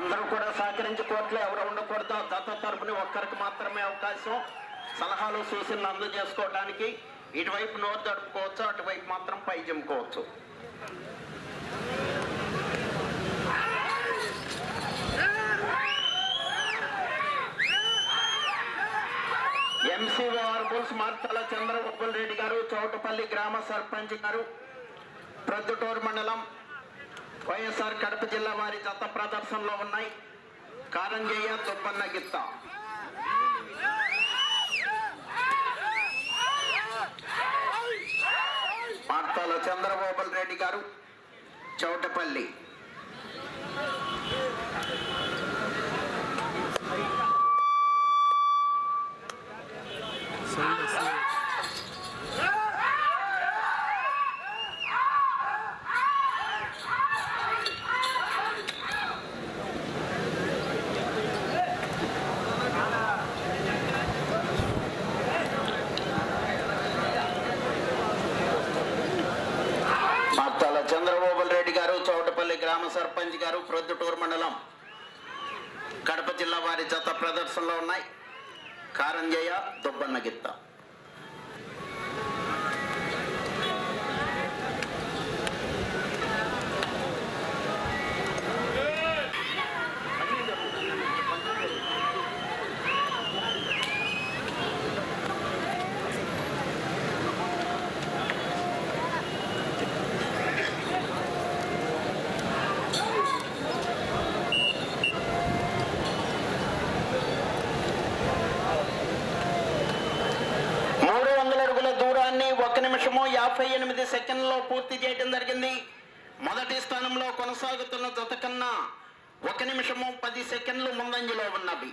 అందరూ కూడా సహకరించి కోర్టులో ఎవరు ఉండకూడదు. దత్త తరపున ఒక్కరికి మాత్రమే అవకాశం. సలహాలు సూచనలు అందజేసుకోవడానికి ఇటువైపు నోరు తడుపుకోవచ్చు అటువైపు మాత్రం పై జమ్ముకోవచ్చు ఎంసీఓ ఆర్బుల్స్ మార్తల చంద్రబాబుల్ రెడ్డి గారు చౌటపల్లి గ్రామ సర్పంచ్ గారు ప్రొద్దుటూరు మండలం వైఎస్ఆర్ కడప జిల్లా వారి జత ప్రదర్శనలో ఉన్నాయి. కారంజయ్య తుప్పన్న గిత్త. మార్తల చంద్రగోపాల్ రెడ్డి గారు చౌటపల్లి మార్తాల చంద్రబాబుల్ రెడ్డి గారు చౌటపల్లి గ్రామ సర్పంచ్ గారు ప్రొద్దుటూరు మండలం కడప జిల్లా వారి జత ప్రదర్శనలో ఉన్నాయి నిమిషము యాభై ఎనిమిది సెకండ్లో పూర్తి చేయడం జరిగింది. మొదటి స్థానంలో కొనసాగుతున్న జత కన్నా ఒక నిమిషము పది సెకండ్లు ముందంజలో ఉన్నవి.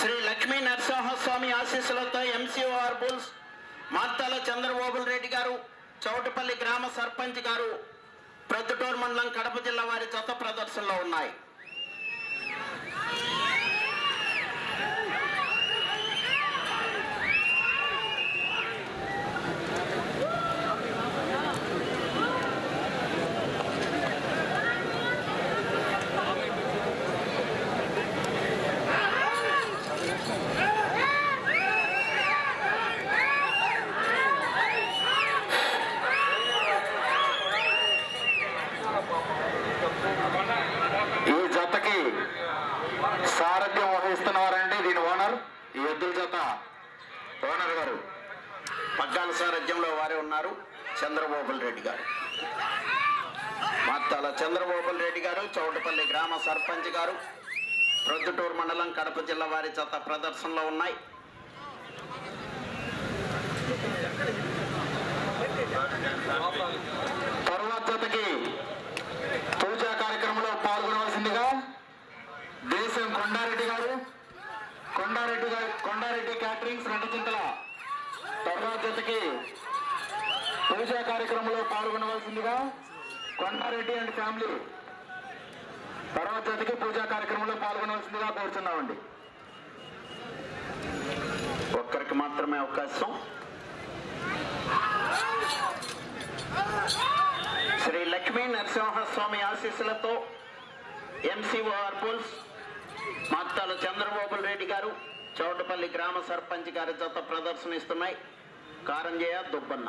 శ్రీ లక్ష్మీ నరసింహస్వామి ఆశీస్సులతో ఎంసీఓఆర్ బుల్స్ మార్తాల చంద్రబాబుల్ రెడ్డి గారు చౌటపల్లి గ్రామ సర్పంచ్ గారు ప్రొద్దుటూరు మండలం కడప జిల్లా వారి జత ప్రదర్శనలో ఉన్నాయి ఈ జతకి సారథ్యం వహిస్తున్నవారండి దీని ఓనర్ ఈ ఎద్దుల జత ఓనర్ గారు పగ్గాల సారథ్యంలో వారే ఉన్నారు చంద్రబాబుల్ రెడ్డి గారు మాత్తాల చంద్రబాబుల్ రెడ్డి గారు చౌటపల్లి గ్రామ సర్పంచ్ గారు ప్రొద్దుటూరు మండలం కడప జిల్లా వారి జత ప్రదర్శనలో ఉన్నాయి. తరువాత జతకి పూజా కార్యక్రమంలో పాల్గొనవలసిందిగా దేశం కొండారెడ్డి గారు కొండారెడ్డి గారు కొండారెడ్డి క్యాటరింగ్స్ రెండు చింతల తర్వాత జతకి పూజా కార్యక్రమంలో పాల్గొనవలసిందిగా కొండారెడ్డి అండ్ ఫ్యామిలీ తర్వాత జతకి పూజా కార్యక్రమంలో పాల్గొనవలసిందిగా కోరుతున్నామండి. వారికి మాత్రమే అవకాశం. శ్రీ లక్ష్మీ నరసింహస్వామి ఆశీస్సులతో ఎంసీఓఆర్ ఆర్పుల్స్ మత్తాలు చంద్రబాబు రెడ్డి గారు చౌటపల్లి గ్రామ సర్పంచ్ గారి జత ప్రదర్శనిస్తున్నాయి. కారంజయ దుబ్బన్న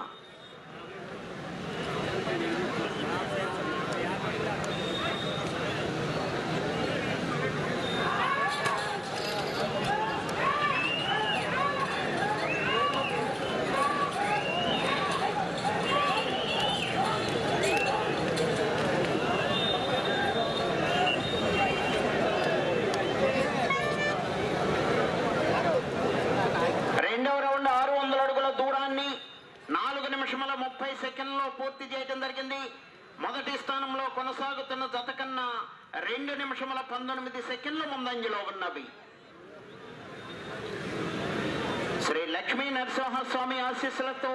రెండవ రౌండ్ ఆరు వందల అడుగుల దూరాన్ని నాలుగు నిమిషముల ముప్పై సెకండ్లో పూర్తి చేయడం జరిగింది మొదటి స్థానంలో కొనసాగుతున్న జత కన్నా రెండు నిమిషముల పంతొమ్మిది సెకండ్లు ముందంజలో ఉన్నవి శ్రీ లక్ష్మీ నరసింహస్వామి ఆశీస్సులతో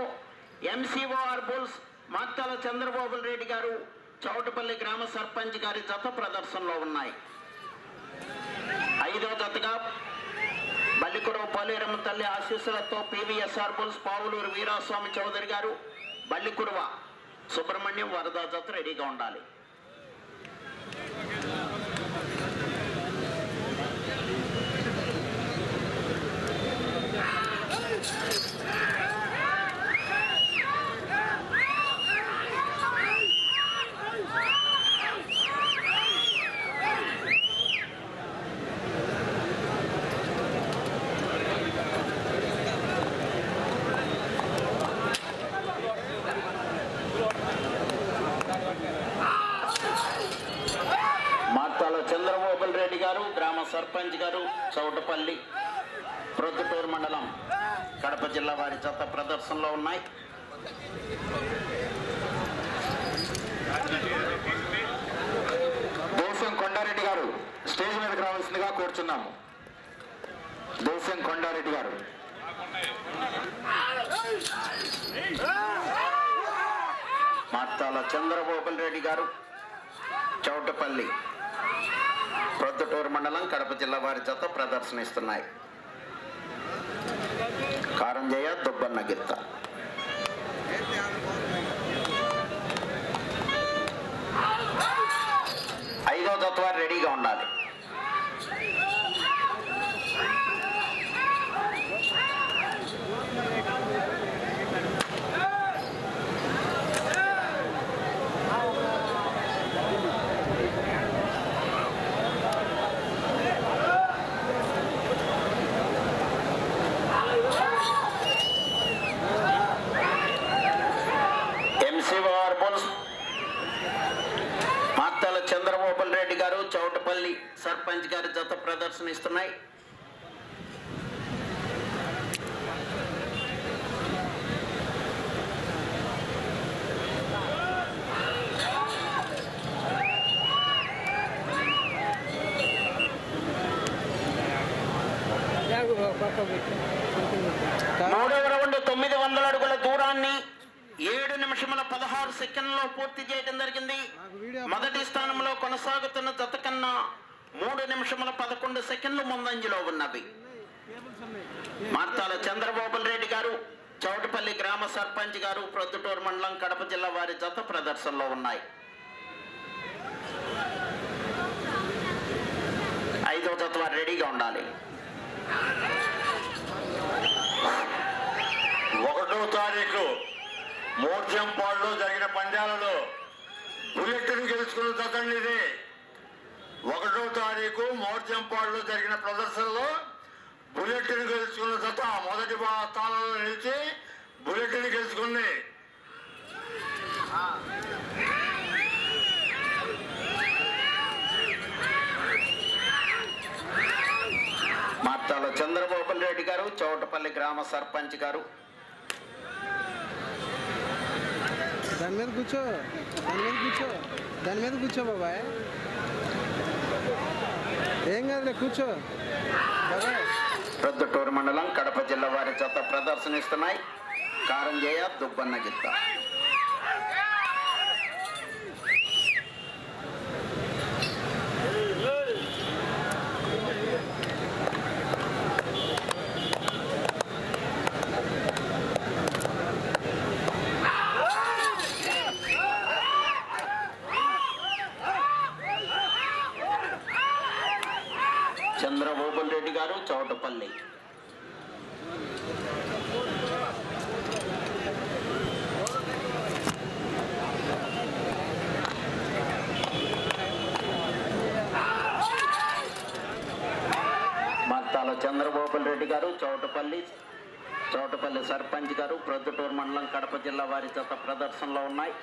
ఎంసీఓఆర్ ఆర్బుల్స్ మార్తాల చంద్రబాబు రెడ్డి గారు చౌటపల్లి గ్రామ సర్పంచ్ గారి జత ప్రదర్శనలో ఉన్నాయి. ఐదో జతగా బల్లికురవ పోలేరమ్మ తల్లి ఆశీస్సులతో పివిఎస్ఆర్ బుల్స్ పావులూరు వీరాస్వామి చౌదరి గారు బల్లికురువ సుబ్రహ్మణ్యం వరదా జత రెడీగా ఉండాలి. రెడ్డి గారు గ్రామ సర్పంచ్ గారు చౌటపల్లి ప్రొద్దుటూరు మండలం కడప జిల్లా వారి చెత్త ప్రదర్శనలో ఉన్నాయి. దేశం కొండారెడ్డి గారు స్టేజ్ మీదకి రావాల్సిందిగా కోరుచున్నాము. దేశం కొండారెడ్డి గారు. మార్తాల చంద్రబాబు రెడ్డి గారు చౌటపల్లి. ప్రొద్దుటూరు మండలం కడప జిల్లా వారి చేత ప్రదర్శనిస్తున్నాయి. కారంజయ దుబ్బన్న గిత్త. ఐదో జత రెడీగా ఉండాలి ఎంసీఆర్ బోల్స్ మాత్తల చంద్రబాబు రెడ్డి గారు చౌటపల్లి సర్పంచ్ గారి జత ప్రదర్శనిస్తున్నాయి మూడవ రౌండ్ తొమ్మిది వందల అడుగుల దూరాన్ని ఏడు నిమిషముల పదహారు సెకండ్లో పూర్తి చేయడం జరిగింది. మొదటి స్థానంలో కొనసాగుతున్న జత కన్నా మూడు నిమిషముల పదకొండు సెకండ్లు ముందంజలో ఉన్నవి. మార్తాల చంద్రబాబు రెడ్డి గారు చౌటపల్లి గ్రామ సర్పంచ్ గారు ప్రొద్దుటూరు మండలం కడప జిల్లా వారి జత ప్రదర్శనలో ఉన్నాయి. ఐదవ జత వారు రెడీగా ఉండాలి. ఒకటో తారీఖు మోర్చంపాడులో జరిగిన పంద్యాలలో బుల్లెట్ను గెలుచుకున్న జతండి ఇది. ఒకటో తారీఖు మోర్చంపాడులో జరిగిన ప్రదర్శనలో బుల్లెట్ను గెలుచుకున్న జత మొదటి స్థానంలో నిలిచి బుల్లెట్ను గెలుచుకుంది మార్తాల చంద్రబాబు రెడ్డి గారు చౌటపల్లి గ్రామ సర్పంచ్ గారు. దాని మీద కూర్చో దాని మీద కూర్చో దాని మీద కూర్చో బాబాయ్. ఏం కాదులే కూర్చో. ప్రొద్దుటూరు మండలం కడప జిల్లా వారి జత ప్రదర్శనిస్తున్నాయి. కారంజయ్య దుబ్బన్న గిత్త చంద్రబాబు రెడ్డి గారు చౌటపల్లి మత్తాల చంద్రబాబు రెడ్డి గారు చౌటపల్లి చౌటపల్లి సర్పంచ్ గారు ప్రొద్దుటూరు మండలం కడప జిల్లా వారి జత ప్రదర్శనలో ఉన్నాయి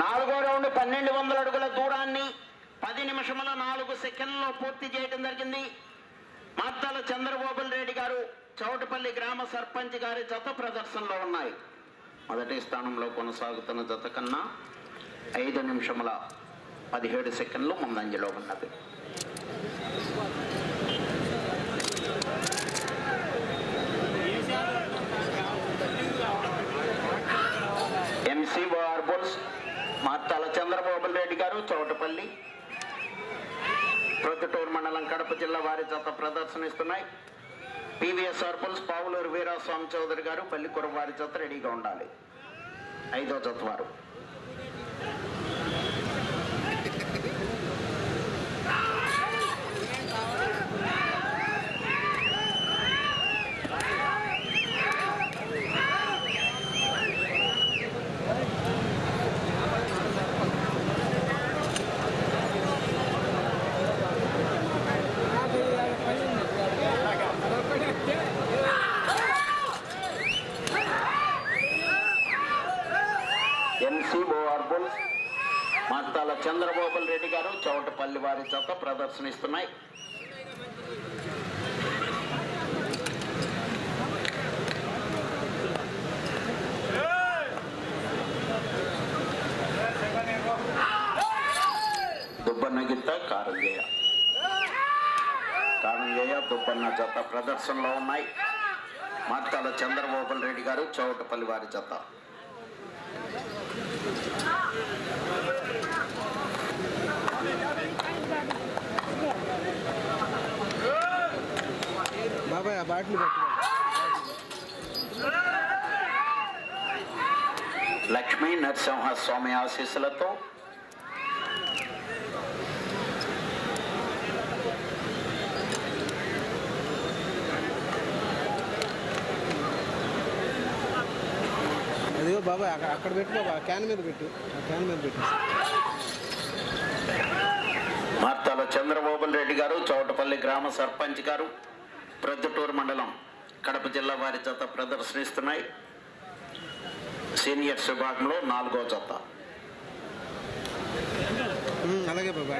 నాలుగో రౌండ్ పన్నెండు వందల అడుగుల దూరాన్ని పది నిమిషముల నాలుగు సెకండ్లో పూర్తి చేయడం జరిగింది మార్తాల చంద్రబాబు రెడ్డి గారు చౌటపల్లి గ్రామ సర్పంచ్ గారి జత ప్రదర్శనలో ఉన్నాయి. మొదటి స్థానంలో కొనసాగుతున్న జత కన్నా ఐదు నిమిషముల పదిహేడు సెకండ్లు ముందంజలో ఉన్నది. ఎంసీ బార్బోల్స్ మార్తాల చంద్రబాబు రెడ్డి గారు చోటపల్లి. ప్రొద్దుటూరు మండలం కడప జిల్లా వారి జత ప్రదర్శనిస్తున్నాయి. పివిఎస్ఆర్ పుల్స్ పావులూరు వీరాస్వామి చౌదరి గారు పల్లికూర వారి జత రెడీగా ఉండాలి. ఐదో జత వారు ఎన్సీఓఆర్ బుల్స్ మాస్తాల చంద్రబాబు రెడ్డి గారు చౌటపల్లి వారి జత ప్రదర్శనిస్తున్నాయి. దుబ్బన్న గిత్త కారంగేయ కారంగేయ దుబ్బన్న జత ప్రదర్శనలో ఉన్నాయి. మాతాల చంద్రబాబు రెడ్డి గారు చౌటపల్లి వారి జత బాబాయ్ ఆ బాటిల్ లక్ష్మీ నరసింహ స్వామి ఆశీస్సులతో అదిగో బాబాయ్ అక్కడ అక్కడ పెట్టు బాబా క్యాన్ మీద పెట్టు. క్యాన్ మీద పెట్టు. మార్తాల చంద్రబాబు రెడ్డి గారు చౌటపల్లి గ్రామ సర్పంచ్ గారు ప్రొద్దుటూరు మండలం కడప జిల్లా వారి జత ప్రదర్శనిస్తున్నాయి. సీనియర్స్ విభాగంలో నాలుగో జత. అలాగే బాబా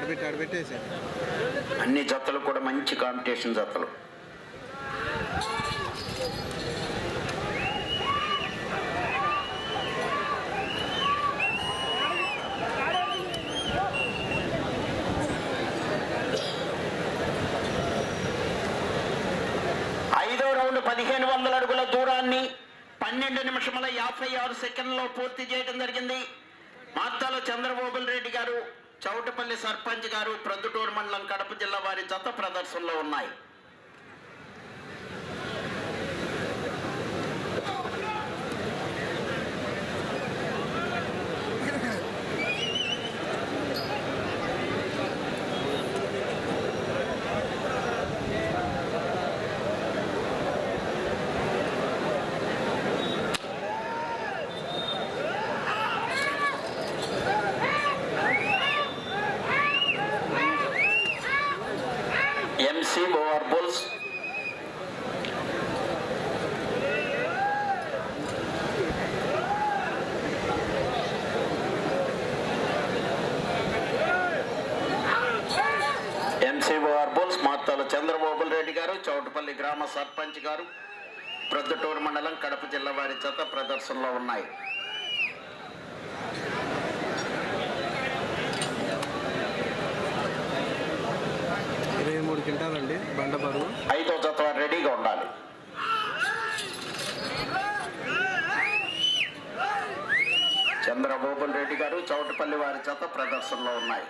అన్ని జతలు కూడా మంచి కాంపిటీషన్ జతలు ఐదో రౌండ్ పదిహేను వందల అడుగుల దూరాన్ని పన్నెండు నిమిషముల యాభై ఆరు సెకండ్లో పూర్తి చేయడం జరిగింది. మార్తాల చంద్రబాబు రెడ్డి గారు చౌటపల్లి సర్పంచ్ గారు ప్రొద్దుటూరు మండలం కడప జిల్లా వారి జత ప్రదర్శనలో ఉన్నాయి. MC over bulls? MCOR bulls? Chandrababu Reddy గారు చౌటపల్లి గ్రామ సర్పంచ్ గారు ప్రొద్దుటూరు మండలం కడప జిల్లా వారి చేత ప్రదర్శనలో ఉన్నాయి ఇరవై మూడు క్వింటాలండి బండ బరువు. ఐదో జత రెడీగా ఉండాలి. చంద్రబాబు రెడ్డి గారు చౌటపల్లి వారి చేత ప్రదర్శనలో ఉన్నాయి.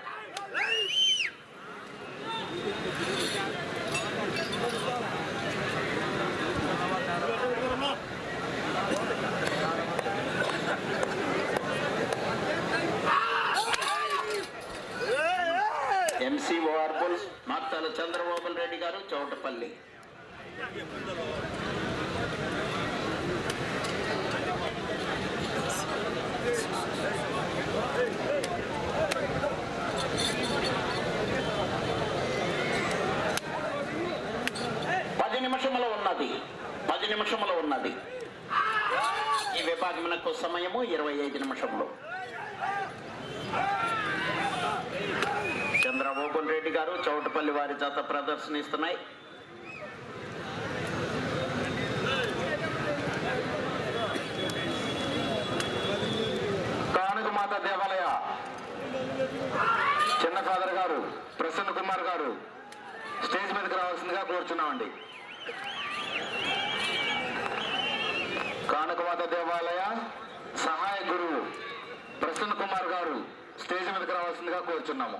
ఎంసీఓఆర్ బుల్స్ మార్తాల చంద్రబాబు రెడ్డి గారు చౌటపల్లి. పది నిమిషముల ఉన్నది. పది నిమిషముల ఉన్నది. ఈ విభాగమునకు సమయము ఇరవై ఐదు నిమిషములు. రెడ్డి గారు చౌటపల్లి వారి జత ప్రదర్శనిస్తున్నాయి. కానుకమాత దేవాలయ చిన్న ఫాదర్ గారు ప్రసన్న కుమార్ గారు స్టేజ్ మీదకి రావాల్సిందిగా కోరుచున్నామండి. కానుకమాత దేవాలయ సహాయ గురువు ప్రసన్న కుమార్ గారు స్టేజ్ మీదకి రావాల్సిందిగా కోరుచున్నాము.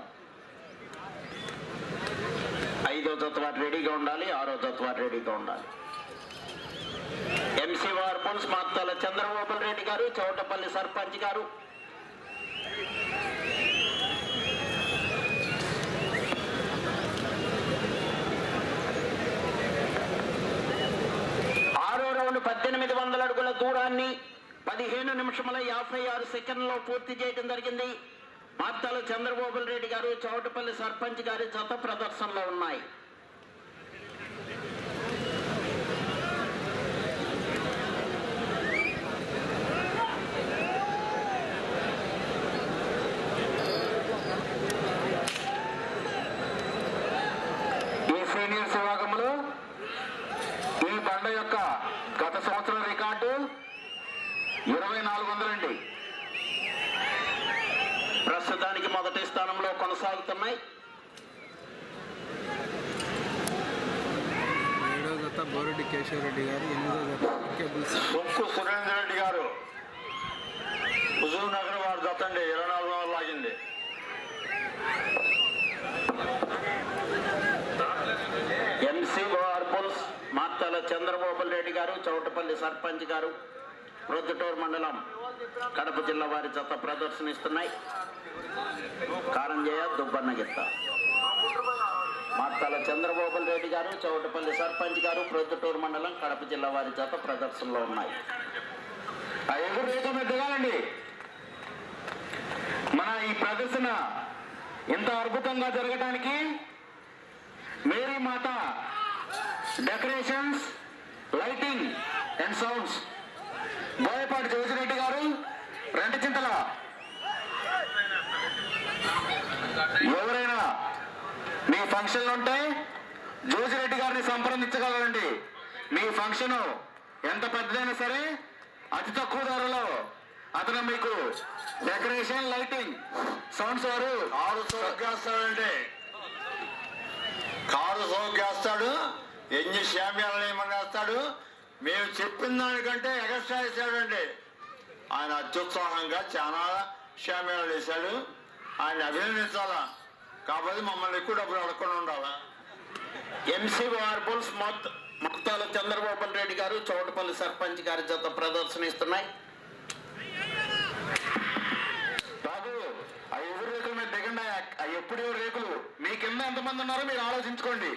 ఐదో ఐదో జత వారు రెడీగా ఉండాలి ఆరో జత వారు రెడీగా ఉండాలి. ఎంసీఆర్ వార్పుల్స్ మాత్తాల చంద్రబాబు రెడ్డి గారు చౌటపల్లి సర్పంచ్ గారు. ఆరో రౌండ్ పద్దెనిమిది వందల అడుగుల దూరాన్ని పదిహేను నిమిషముల యాభై ఆరు సెకండ్లో పూర్తి చేయడం జరిగింది. వార్తలు చంద్రబాబు రెడ్డి గారు చౌటపల్లి సర్పంచ్ గారి జత ప్రదర్శనలో ఉన్నాయి ఈ సీనియర్స్ విభాగంలో ఈ బండ యొక్క గత సంవత్సరం రికార్డు ఇరవై నాలుగు వందలండి ప్రస్తుతానికి మొదటి స్థానంలో కొనసాగుతున్నాయి. ఏడో జత బోరెడ్డి కేశవరెడ్డి గారు ఎనిమిదో జత సురేంద్ర రెడ్డి గారు. హుజూర్ నగర్ వారు దత్తండి ఇరవై నాలుగు వందలు లాగింది. ఎంసీ వార్పుల్స్ మార్తాల చంద్రబాబు రెడ్డి గారు చౌటపల్లి సర్పంచ్ గారు ప్రొద్దుటూరు మండలం కడప జిల్లా వారి జత ప్రదర్శనిస్తున్నాయి. కారంజయ దుబ్బన్న గిత్త చంద్రబాబు రెడ్డి గారు చౌటపల్లి సర్పంచ్ గారు ప్రొద్దుటూరు మండలం కడప జిల్లా వారి చేత ప్రదర్శనలో ఉన్నాయి. ఆ మన ఈ ప్రదర్శన ఇంత అద్భుతంగా జరగడానికి Mary Mata decorations lighting and sounds. Boyapati Jojireddy గారు రెండు చింతల ఎవరైనా మీ ఫంక్షన్లు ఉంటే జోజిరెడ్డి గారిని సంప్రదించగలరండి. మీ ఫంక్షను ఎంత పెద్దదైనా సరే అతి తక్కువ ధరలో అతను మీకు డెకరేషన్ లైటింగ్ సౌండ్స్ వారు కారు సోకేస్తాడండి. కారు సోకేస్తాడు ఎన్ని శామ్యాలను ఏమని వేస్తాడు మేము చెప్పిన దానికంటే ఎక్స్ట్రా వేసాడండి. ఆయన అత్యుత్సాహంగా చాలా శామ్యాలు వేశాడు. ఆయన అభినందించాలా? కాబట్టి మమ్మల్ని ఎక్కువ డబ్బులు అడగకుండా ఉండాలా? ఎంసీ వార్పుల్స్ మొత్త ముక్తాల చంద్రబాబు రెడ్డి గారు చౌటపల్లి సర్పంచ్ గారి జత ప్రదర్శనిస్తున్నాయి. బాబు ఆ ఎదురు రేకుల మీద దిగండి. ఆ ఎప్పుడు ఎవరు రేకులు? మీ కింద ఎంతమంది ఉన్నారో మీరు ఆలోచించుకోండి.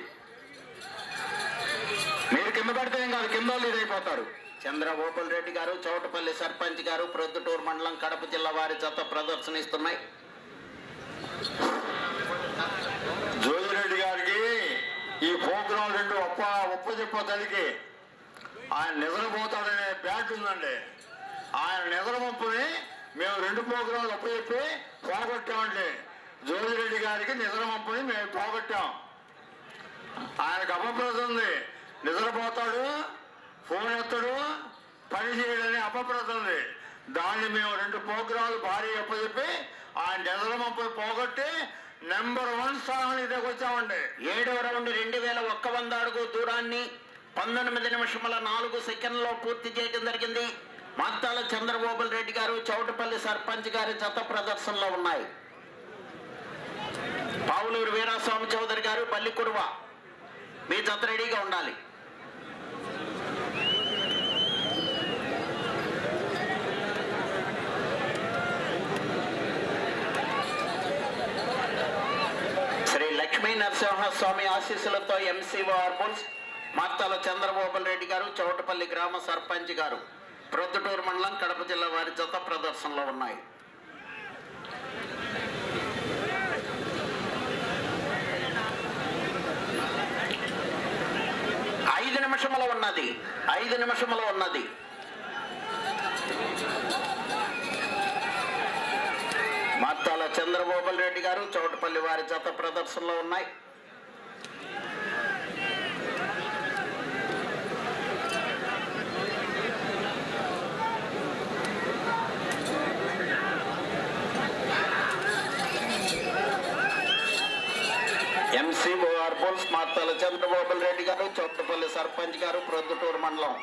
మీరు కింద పడితే ఏం కాదు కింద వాళ్ళు ఇదైపోతారు. చంద్రబాబు రెడ్డి గారు చౌటపల్లి సర్పంచ్ గారు ప్రొద్దుటూరు మండలం కడప జిల్లా వారి జత ప్రదర్శనిస్తున్నాయి. జోజిరెడ్డి గారికి ఈ ప్రోగ్రాం రెండు ఒప్పు చెప్పు తల్లికి ఆయన నిద్రపోతాడనే బ్యాట్ ఉందండి. ఆయన నిద్రమప్పుని మేము రెండు ప్రోగ్రాంలు ఒప్పు చెప్పి పోగొట్టామండి. జోజిరెడ్డి గారికి నిద్రమప్పుని మేము పోగొట్టాం. ఆయనకు అపప్రద ఉంది. నిద్రపోతాడు ఫోన్ ఎత్తాడు పని చేయడని అపప్రద ఉంది. దాన్ని మేము రెండు ప్రోగ్రాంలు భారీ అప్పచెప్పి ఆయన నిద్రమప్పుని పోగొట్టి నెంబర్ వన్ స్థానానికి దగ్గొచ్చామండి ఏడవ రౌండ్ రెండు వేల ఒక్క వంద అడుగు దూరాన్ని పంతొమ్మిది నిమిషముల నాలుగు సెకండ్లో పూర్తి చేయడం జరిగింది. మత్తాల చంద్రబాబు రెడ్డి గారు చౌటపల్లి సర్పంచ్ గారి జత ప్రదర్శనలో ఉన్నాయి. పావులూరు వీరాస్వామి చౌదరి గారు పల్లికురువ మీ జత రెడీగా ఉండాలి శ్రీ లక్ష్మీ నరసింహస్వామి ఆశీస్సులతో ఎంసీఓ ఆర్బుల్స్ మార్తాల చంద్రబాబు రెడ్డి గారు చౌటపల్లి గ్రామ సర్పంచ్ గారు ప్రొద్దుటూరు మండలం కడప జిల్లా వారి జత ప్రదర్శనలో ఉన్నాయి. ఐదు నిమిషముల ఉన్నది ఐదు నిమిషముల ఉన్నది. మార్తాల చంద్రబాబు రెడ్డి గారు చౌటపల్లి వారి జత ప్రదర్శనలో ఉన్నాయి. స్మార్తాల చంద్రబాబు రెడ్డి గారు చోటపల్లి సర్పంచ్ గారు ప్రొద్దుటూరు మండలం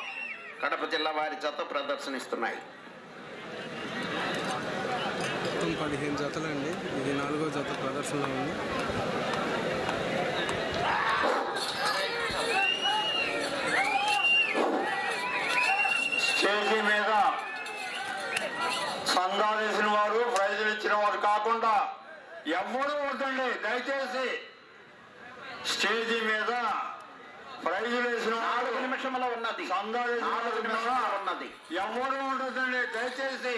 కడప జిల్లా వారి చేత ప్రదర్శనిస్తున్నాయి. మొత్తం పదిహేను జతలండి ఇది నాలుగో జత ప్రదర్శన ఉంది. మీద సందాలు వేసిన వారు ప్రైజులు ఇచ్చిన వారు కాకుండా ఎవరు ఉంటుంది దయచేసి స్టేజీ మీద ప్రైజ్ వేసిన నాలుగు వాళ్ళు నిమిషముల ఉన్నది. నాలుగు నిమిషముల ఉన్నది. ఎవరు ఉండదండి దయచేసి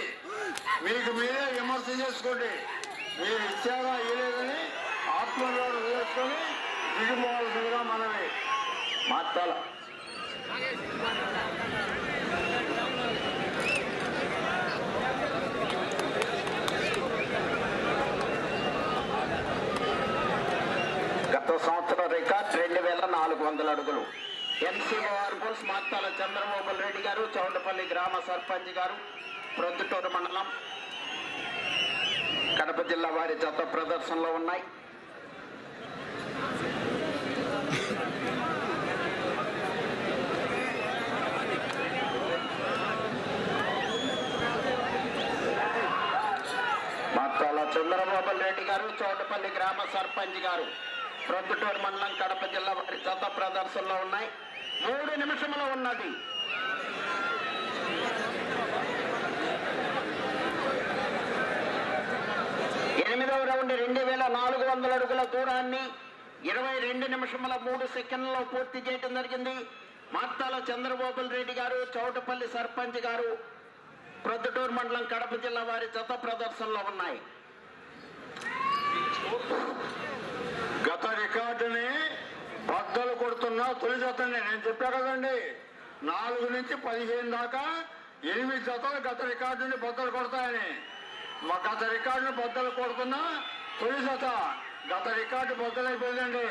మీకు మీరే విమర్శ చేసుకోండి. మీరు ఇచ్చారా ఇవ్వలేదని ఆత్మవిశ్వాసం చేసుకొని దిగిపోవాల్సిందిగా మనవి మాట్లాడ గత సంవత్సరం రికార్డ్ రెండు వేల నాలుగు వందల అడుగులు. ఎన్సీఓ ఆర్బోల్స్ మాత్తాల చంద్రమోహన్ రెడ్డి గారు చౌండపల్లి గ్రామ సర్పంచ్ గారు ప్రొద్దుటూరు మండలం. కడప జిల్లా వారి జత ప్రదర్శనలో ఉన్నాయి. మాత్తాల చంద్రబాబు రెడ్డి గారు చోటపల్లి గ్రామ సర్పంచ్ గారు. ప్రొద్దుటూరు మండలం కడప జిల్లా వారి జత ప్రదర్శనలో ఉన్నాయి. మూడు నిమిషంలో ఉన్నది. ఎనిమిదవ రౌండ్ రెండు వేల నాలుగు వందల అడుగుల దూరాన్ని ఇరవై రెండు నిమిషముల మూడు సెకండ్లలో పూర్తి చేయడం జరిగింది. మార్తాల చంద్రబాబు రెడ్డి గారు చౌటపల్లి సర్పంచ్ గారు ప్రొద్దుటూరు మండలం కడప జిల్లా వారి జత ప్రదర్శనలో ఉన్నాయి. గత రికార్డుని బద్దలు కొడుతున్న తొలి జతని. నేను చెప్పా కదండి నాలుగు నుంచి పదిహేను దాకా ఎనిమిది జతలు గత రికార్డుని బద్దలు కొడతాయని. మా గత రికార్డుని బద్దలు కొడుతున్న తొలి జత గత రికార్డు బద్దలైపోయిందండి.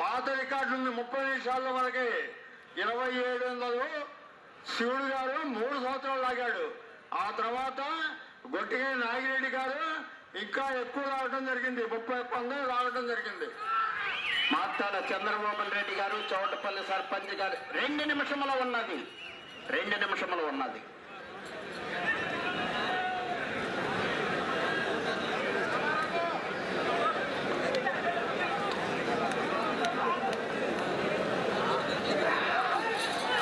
పాత రికార్డు ఉంది ముప్పై నిమిషాల వరకే. ఇరవై ఏడు వందలు శివుడు గారు మూడు సంవత్సరాలు లాగాడు. ఆ తర్వాత గొట్టిగా నాగిరెడ్డి గారు ఇంకా ఎక్కువ రావడం జరిగింది. ముప్పై వందలు రావడం జరిగింది. మార్తాల చంద్రబాబు రెడ్డి గారు చౌటపల్లి సర్పంచ్ గారు రెండు నిమిషముల ఉన్నది. రెండు నిమిషములు ఉన్నది.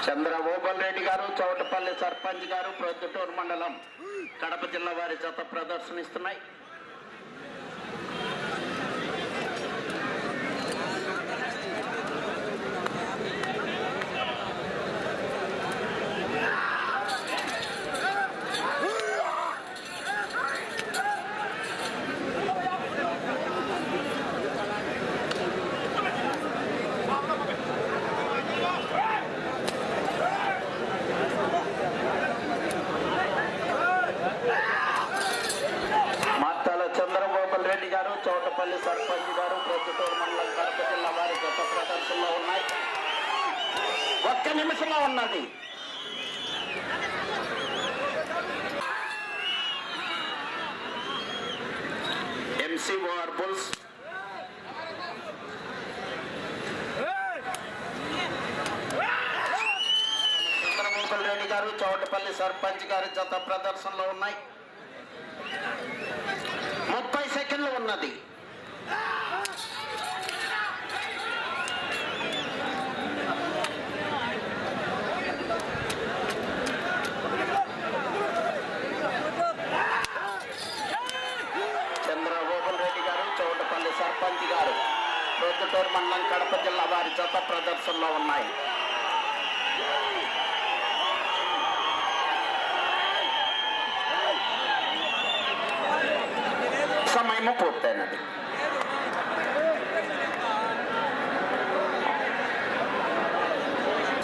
చంద్రబాబు రెడ్డి గారు చౌటపల్లి సర్పంచ్ గారు ప్రొద్దుటూరు మండలం కడప జిల్లా వారి జత ప్రదర్శనిస్తున్నాయి మార్తాల చంద్రబాబు రెడ్డి గారు చౌటపల్లి సర్పంచ్ గారు ప్రొద్దుటూరు మండలం కడప జిల్లా వారి గత ప్రదర్శనలో ఉన్నాయి అవకాశంగా ఉన్నది. ఎంసీఓఆర్ బుల్స్ చంద్రబాబు రెడ్డి గారు చౌటపల్లి సర్పంచ్ గారి జత ప్రదర్శనలో ఉన్నాయి. ముప్పై సెకండ్లు ఉన్నది చంద్రబాబు రెడ్డి గారు చౌటపల్లి గారు. ప్రొద్దుటూరు మండలం కడప జిల్లా వారి జత ప్రదర్శనలో ఉన్నాయి. సమయము పూర్తయినది.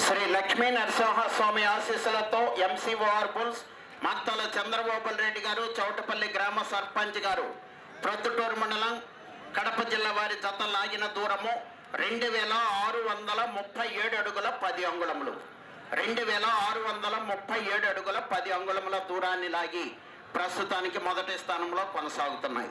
శ్రీ లక్ష్మీ నరసింహస్వామి ఆశీస్సులతో ఎంసీఓఆర్ బుల్స్ మత్తల చంద్రబాబు రెడ్డి గారు చౌటపల్లి గ్రామ సర్పంచ్ గారు ప్రొద్దుటూరు మండలం కడప జిల్లా వారి జత లాగిన దూరము రెండు వేల ఆరు వందల ముప్పై ఏడు అడుగుల పది అంగుళములు. రెండు వేల ఆరు వందల ముప్పై ఏడు అడుగుల పది అంగుళముల దూరాన్ని లాగి ప్రస్తుతానికి మొదటి స్థానంలో కొనసాగుతున్నాయి.